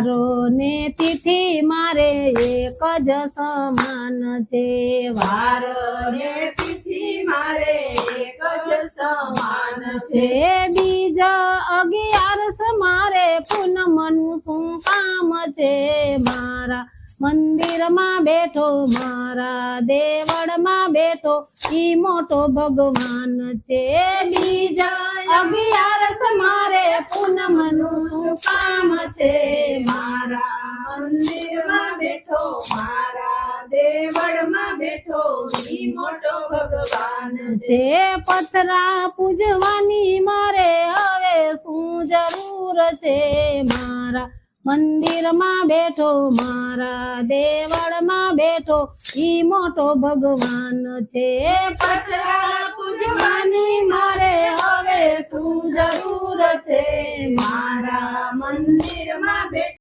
વારો ને તિથિ મારે એક જ સમાન છે. વાર ને તિથિ મારે એક જ સમાન છે. બીજા અગિયારસ મારે પૂનમનું શું કામ છે. મારા મંદિરમાં બેઠો મારા દેવળમાં બેઠો ઈ મોટો ભગવાન છે. બીજા અગિયારસ મારે પૂનમનું શું કામ છે. મંદિરમાં બેઠો મારા દેવળમાં બેઠો ઈ મોટો ભગવાન છે. જે પતરા પૂજવાની મારે હવે શું જરૂર છે? મારા મંદિરમાં બેઠો મારા દેવળમાં બેઠો ઈ મોટો ભગવાન છે. પતરા પૂજવાની મારે હવે શું જરૂર છે? મારા મંદિરમાં બેઠો